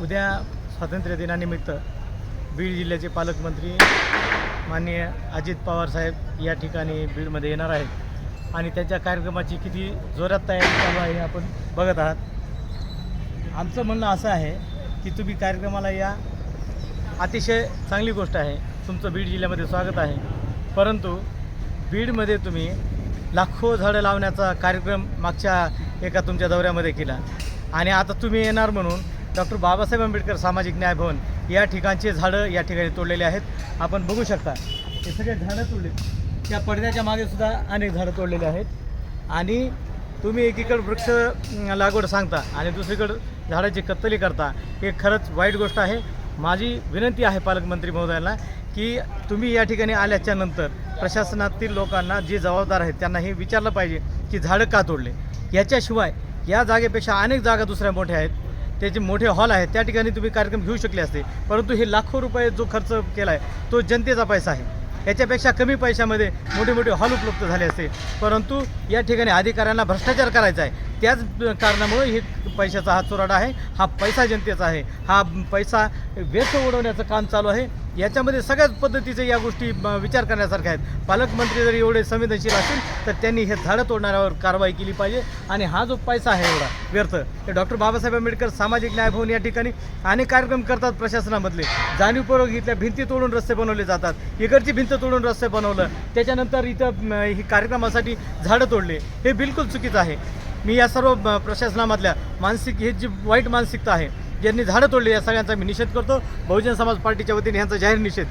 उद्या स्वातंत्र्य दिनानिमित्त बीड जिल्ह्याचे पालकमंत्री माननीय अजित पवार साहेब या ठिकाणी बीडमध्ये येणार आहेत. आणि त्याच्या कार्यक्रमाची किती जोरात तयारी चालू आहे हे आपण बघत आहात. आमचं म्हणणं असं आहे की तुम्ही कार्यक्रमाला या. अतिशय चांगली गोष्ट आहे. तुमचं बीड जिल्ह्यामध्ये स्वागत आहे. परंतु बीडमध्ये तुम्ही लाखो झाडं लावण्याचा कार्यक्रम मागच्या एका तुमच्या दौऱ्यामध्ये केला. आणि आता तुम्ही येणार म्हणून डॉक्टर बाबासाहेब आंबेडकर सामाजिक न्याय भवन या ठिकाणचे झाडं या ठिकाणी तोडलेले आहेत. आपण बघू शकता हे सगळे झाडं तोडले. त्या पडद्याच्या मागे सुद्धा अनेक झाडं तोडलेले आहेत. आणि तुम्ही एकीकडे वृक्ष लागवड सांगता आणि दुसरीकडं झाडाची कत्तली करता हे खरंच वाईट गोष्ट आहे. माझी विनंती आहे पालकमंत्री महोदयांना की तुम्ही या ठिकाणी आल्याच्यानंतर प्रशासनातील लोकांना जे जबाबदार आहेत त्यांना हे विचारलं पाहिजे की झाडं का तोडले? याच्याशिवाय या जागेपेक्षा अनेक जागा दुसऱ्या मोठ्या आहेत. त्याचे मोठे हॉल आहेत त्या ठिकाणी तुम्ही कार्यक्रम घेऊ शकले असते. परंतु हे लाखो रुपये जो खर्च केला आहे तो जनतेचा पैसा आहे. याच्यापेक्षा कमी पैशामध्ये मोठे मोठे हॉल उपलब्ध झाले असते. परंतु या ठिकाणी अधिकाऱ्यांना भ्रष्टाचार करायचा आहे. त्याच कारणामुळे हे पैशाचा हा चुराडा आहे. हा पैसा जनतेचा आहे. हा पैसा व्यर्थ उडवण्याचं काम चालू आहे. याच्यामध्ये सगळ्याच पद्धतीचे या गोष्टी विचार करण्यासारख्या आहेत. पालकमंत्री जर एवढे संवेदनशील असतील तर त्यांनी हे झाडं तोडणाऱ्यावर कारवाई केली पाहिजे. आणि हा जो पैसा आहे एवढा व्यर्थ हे डॉक्टर बाबासाहेब आंबेडकर सामाजिक न्याय भवन या ठिकाणी अनेक कार्यक्रम करतात प्रशासनामधले. जाणीवपूर्वक इथल्या भिंती तोडून रस्ते बनवले जातात. इकडची भिंत तोडून रस्ते बनवलं. त्याच्यानंतर इथं ही कार्यक्रमासाठी झाडं तोडले. हे बिलकुल चुकीचं आहे. मी या सर्व प्रशासनामधल्या मानसिक ही जी वाईट मानसिकता आहे ज्यांनी झाडं तोडली या सगळ्यांचा मी निषेध करतो. बहुजन समाज पार्टीच्या वतीने यांचा जाहीर निषेध.